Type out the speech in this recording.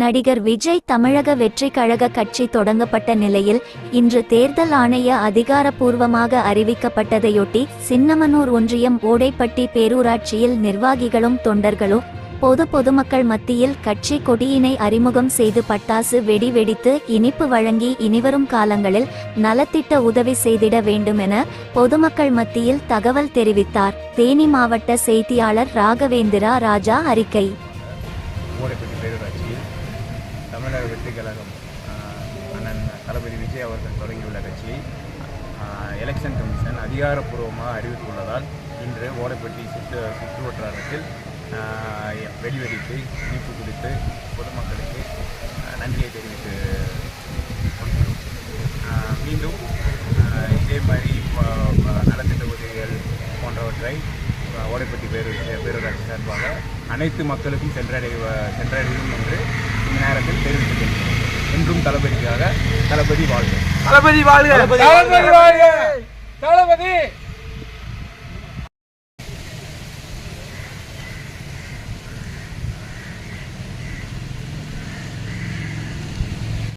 நடிகர் விஜய் தமிழக வெற்றி கழக கட்சி தொடங்கப்பட்ட நிலையில் இன்று தேர்தல் ஆணைய அதிகாரப்பூர்வமாக அறிவிக்கப்பட்டதையொட்டி சின்னமனூர் ஒன்றியம் ஓடைப்பட்டி பேரூராட்சியில் நிர்வாகிகளும் தொண்டர்களும் பொது பொதுமக்கள் மத்தியில் கட்சி கொடியினை அறிமுகம் செய்து பட்டாசு வெடி வெடித்து இனிப்பு வழங்கி இனிவரும் காலங்களில் நலத்திட்ட உதவி செய்திட வேண்டுமென பொதுமக்கள் மத்தியில் தகவல் தெரிவித்தார். தேனி மாவட்ட செய்தியாளர் ராகவேந்திரா ராஜா அறிக்கை. தமிழக வெற்றி கழகம் அண்ணன் தளபதி விஜய் அவர்கள் தொடங்கியுள்ள கட்சியை எலெக்ஷன் கமிஷன் அதிகாரப்பூர்வமாக அறிவித்துள்ளதால் இன்று ஓடைப்பட்டி சுற்று சுற்று வட்டாரத்தில் வெடிவெடித்து இனிப்பு குடித்து பொதுமக்களுக்கு நன்றியை தெரிவித்து கொள்கிறோம். மீண்டும் இதே மாதிரி நலத்திட்ட உதவிகள் போன்றவற்றை ஓலைப்பட்டி ஓடைப்பட்டி பேரு பேரூராட்சி சார்பாக அனைத்து மக்களுக்கும் சென்றடைய சென்றடையும் என்று இந்த நேரத்தில் தெரிவித்துக் என்றும் தளபதிக்காக தளபதி வாழ்க. தளபதி வாழ்க. தளபதி வாழ்க. தளபதி.